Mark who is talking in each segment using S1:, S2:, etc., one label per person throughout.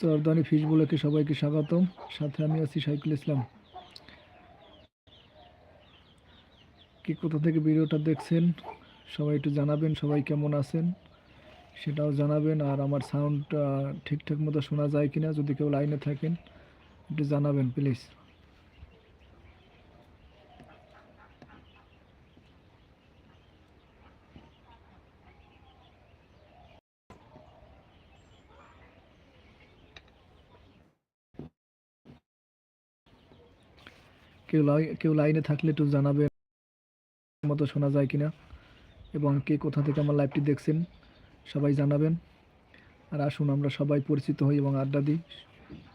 S1: চরদানি fish বলেকে সবাইকে স্বাগতম। সাথে আমি আছি সাইকুল ইসলাম। কি কোথা থেকে ভিডিওটা দেখছেন? সবাই একটু জানাবেন সবাই কেমন আছেন? সেটাও জানাবেন। আর আমার সাউন্ডটা ঠিকঠাক মতো শোনা যায় কিনা যদি কেউ লাইনে থাকেন, একটু জানাবেন প্লিজ কেউ কেউ লাইনে থাকলে একটু জানাবেন মতো শোনা যায় কিনা এবং কে কোথা থেকে আমার লাইভটি দেখছেন সবাই জানাবেন। আর আসুন আমরা সবাই পরিচিত হই এবং আড্ডা দিই।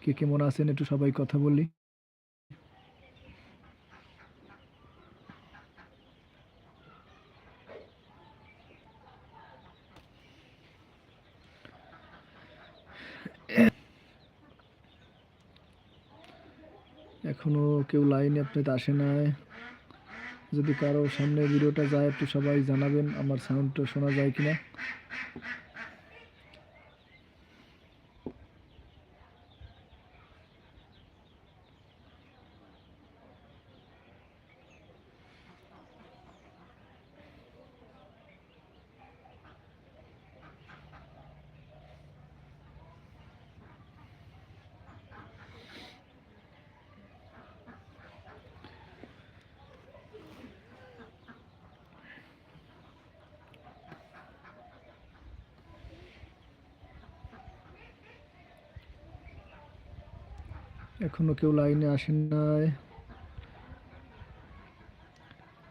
S1: কে কেমন আছেন একটু সবাই কথা বলি। এখনও কেউ লাইনে আপনি আসে নাই। যদি কারও সামনে ভিডিওটা যায়, একটু সবাই জানাবেন, আমার সাউন্ডটা শোনা যায় কিনা। এখনও কেউ লাইনে আসেন নাই।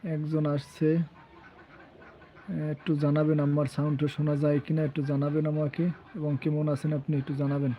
S1: একজন আসছে। একটু জানাবেন আমার সাউন্ডটা শোনা যায় কিনা, একটু জানাবেন আমাকে। এবং কেমন আছেন আপনি একটু জানাবেন।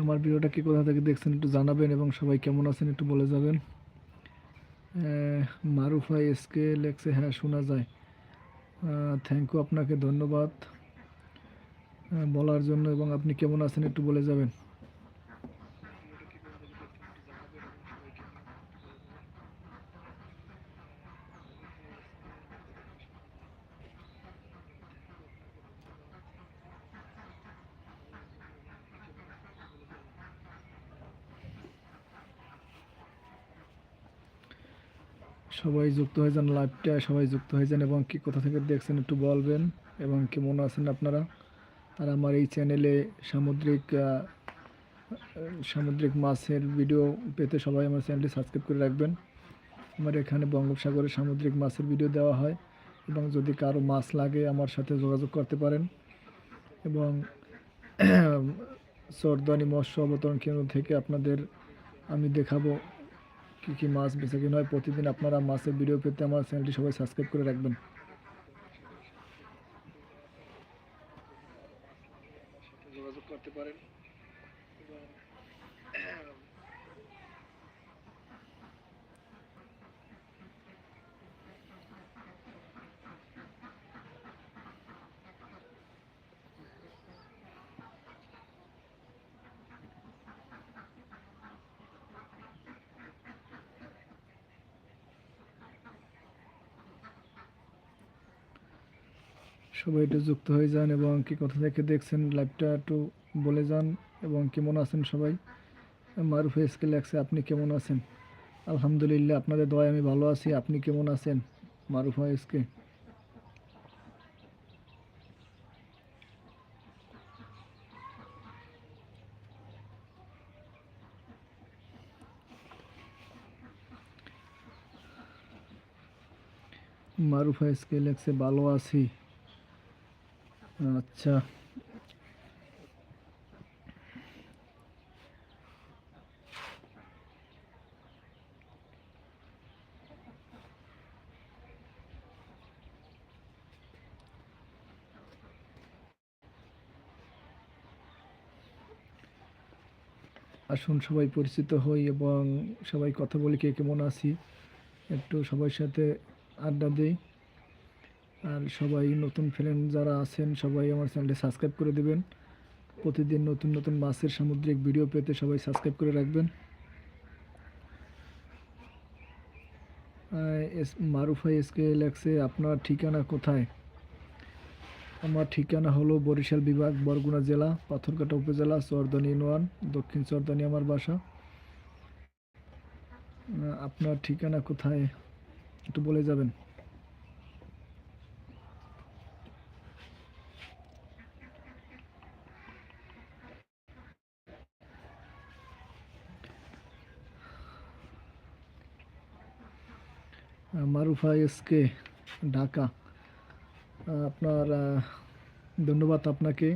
S1: আমার ভিডিওটা কি কোথা থেকে দেখছেন একটু জানাবেন এবং সবাই কেমন আছেন একটু বলে যাবেন। মারুফা এসকে লেখছে হ্যাঁ শোনা যায়। থ্যাংক ইউ আপনাকে ধন্যবাদ। বলার জন্য এবং আপনি কেমন আছেন একটু বলে যাবেন। সবাই যুক্ত হয়ে যান লাইভটা সবাই যুক্ত হয়ে যান এবং কি কোথা থেকে দেখছেন একটু বলবেন এবং কেমন আছেন আপনারা? আর আমার এই চ্যানেলে সামুদ্রিক সামুদ্রিক মাছের ভিডিও পেতে সবাই আমার চ্যানেলটি সাবস্ক্রাইব করে রাখবেন। আমার এখানে বঙ্গোপসাগরে সামুদ্রিক মাছের ভিডিও দেওয়া হয় এবং যদি কারও মাছ লাগে আমার সাথে যোগাযোগ করতে পারেন এবং সর্দানি মৎস্য অবতরণ কেন্দ্র থেকে আপনাদের আমি দেখাবো কী কী মাছ বেছে কিনা হয় প্রতিদিন আপনারা মাছের ভিডিও পেতে আমার চ্যানেলটি সবাই সাবস্ক্রাইব করে রাখবেন। যোগাযোগ করতে পারেন। সবাই একটু যুক্ত হয়ে যান এবং কি কথা থেকে দেখছেন লাইভটা একটু বলে যান এবং কেমন আছেন সবাই? মারুফ এসকে লাগছে আপনি কেমন আছেন? আলহামদুলিল্লাহ, আপনাদের দয় আমি ভালো আছি। আপনি কেমন আছেন? মারুফ এসকে। মারুফা স্কেল একসে ভালো আছি। আচ্ছা। আসুন সবাই পরিচিত হই এবং সবাই কথা বলি, কে কেমন আছি? একটু সবার সাথে আড্ডা দিই। আর সবাই নতুন ফ্রেন্ড যারা আছেন সবাই আমার চ্যানেলটি সাবস্ক্রাইব করে দেবেন। প্রতিদিন নতুন নতুন মাছের সামুদ্রিক ভিডিও পেতে সবাই সাবস্ক্রাইব করে রাখবেন। আহ, এস মারুফা এসকে লেখছে আপনার ঠিকানা কোথায়? আমার ঠিকানা হলো বরিশাল বিভাগ বরগুনা জেলা পাথরঘাটা উপজেলা চরদনি ইউনিয়ন দক্ষিণ চরদনি আমার বাসা। আপনার ঠিকানা কোথায়? একটু বলে যাবেন। মারুফা এসকে, ঢাকা। আপনার ধন্যবাদ আপনাকে,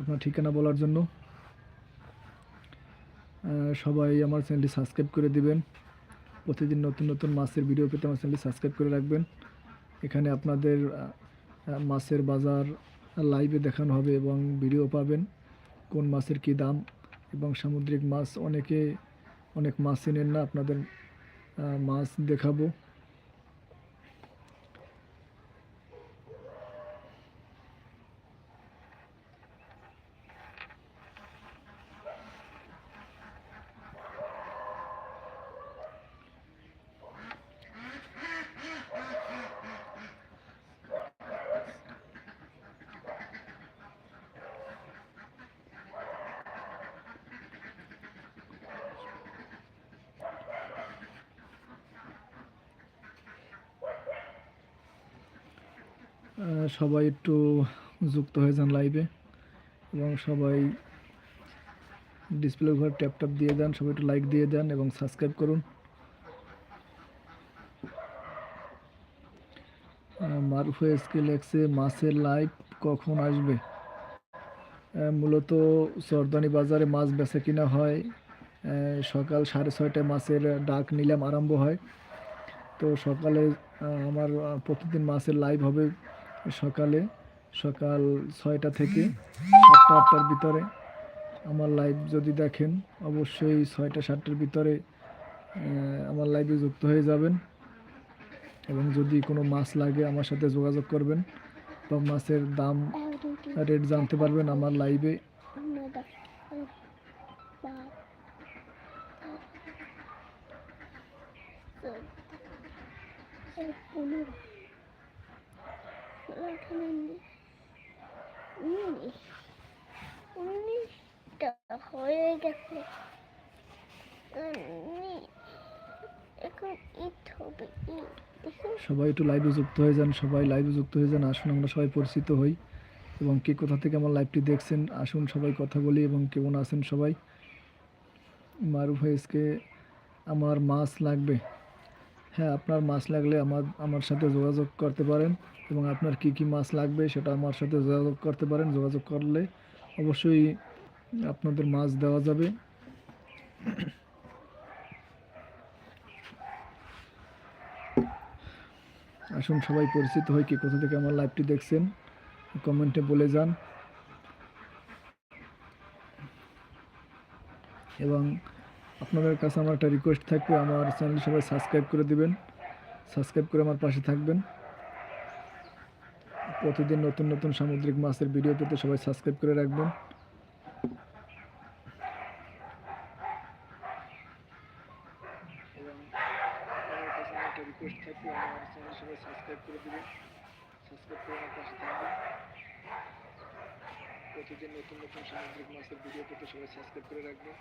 S1: আপনার ঠিকানা বলার জন্য। সবাই আমার চ্যানেলটি সাবস্ক্রাইব করে দিবেন। প্রতিদিন নতুন নতুন মাছের ভিডিও পেতে আমার চ্যানেলটি সাবস্ক্রাইব করে রাখবেন। এখানে আপনাদের মাছের বাজার লাইভে দেখানো হবে এবং ভিডিও পাবেন, কোন মাছের কী দাম এবং সামুদ্রিক মাছ। অনেকে, অনেক মাছ চেনেন না, আপনাদের মাছ দেখাবো। সবাই একটু যুক্ত হয়ে যান লাইভে এবং সবাই ডিসপ্লে ঘর ট্যাপ ট্যাপ দিয়ে দেন, সবাই একটু লাইক দিয়ে দেন এবং সাবস্ক্রাইব করুন। মারুফা স্কেল এক্সে মাছের লাইভ কখন আসবে? মূলত সরদানি বাজারে মাছ বেচা কিনা হয়। সকাল সাড়ে ছয়টায় মাছের ডাক নিলাম আরম্ভ হয়। তো সকালে আমার প্রতিদিন মাছের লাইভ হবে সকালে সকাল ছয়টা থেকে সাতটা আটটার ভিতরে আমার লাইভ যদি দেখেন অবশ্যই ছয়টা সাতটার ভিতরে আমার লাইভে যুক্ত হয়ে যাবেন এবং যদি কোনো মাছ লাগে আমার সাথে যোগাযোগ করবেন বা মাছের দাম রেট জানতে পারবেন আমার লাইভে সবাই একটু লাইভে যুক্ত হয়ে যান, সবাই লাইভে যুক্ত হয়ে যান, আসুন আমরা সবাই পরিচিত হই। এবং কে কোথা থেকে আমার লাইভটি দেখছেন, আসুন সবাই কথা বলি, এবং কেমন আছেন সবাই? মারুফ আমার মাছ লাগবে। হ্যাঁ আপনার মাছ লাগলে আমার আমার সাথে যোগাযোগ করতে পারেন এবং আপনার কি কি মাছ লাগবে সেটা আমার সাথে যোগাযোগ করতে পারেন। যোগাযোগ করলে অবশ্যই আপনাদের মাছ দেওয়া যাবে। আসুন, সবাই পরিচিত হয় কি কোথা থেকে আমার লাইভটি দেখছেন কমেন্টে বলে যান। এবং আপনাদের কাছে আমার একটা রিকোয়েস্ট থাকবে, আমার চ্যানেল সবাই সাবস্ক্রাইব করে দিবেন সাবস্ক্রাইব করে আমার পাশে থাকবেন। প্রতিদিন নতুন নতুন সামুদ্রিক মাছের ভিডিও পেতে সবাই সাবস্ক্রাইব করে রাখবেন। সাবস্ক্রাইব করে সাবস্ক্রাইব করে আমার পাশে থাকবেন প্রতিদিন নতুন নতুন সামুদ্রিক মাছের ভিডিও পেতে সবাই সাবস্ক্রাইব করে রাখবেন।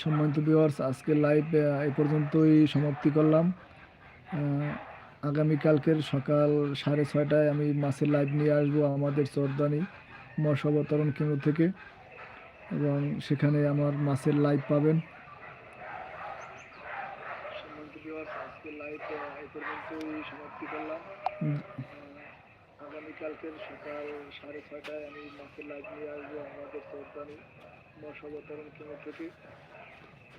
S1: সম্মানিত ভিউয়ার্স আজকে লাইভ এ পর্যন্তই সমাপ্তি করলাম। আগামীকালকের সকাল সাড়ে ছয়টায় আমি মাছের লাইভ নিয়ে আসব আমাদের চরদানি মৎস্য কেন্দ্র থেকে এবং সেখানে আমার মাছের লাইভ পাবেন। সকাল সাড়ে ছয়টায় আমি মাছের লাইভ নিয়ে আসব আমাদের চরদানি মৎস্য অবতরণ কেন্দ্র থেকে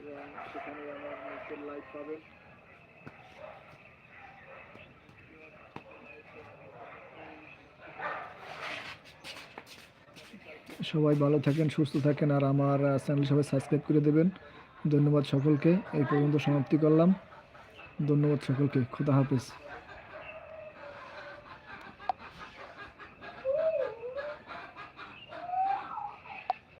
S1: এবং সেখানে আমার মাছের লাইভ পাবেন। সবাই ভালো থাকেন, সুস্থ থাকেন আর আমার চ্যানেল সবাই সাবস্ক্রাইব করে দেবেন। ধন্যবাদ সকলকে, এই পর্যন্ত সমাপ্তি করলাম। ধন্যবাদ সকলকে, খুদা হাফেজ।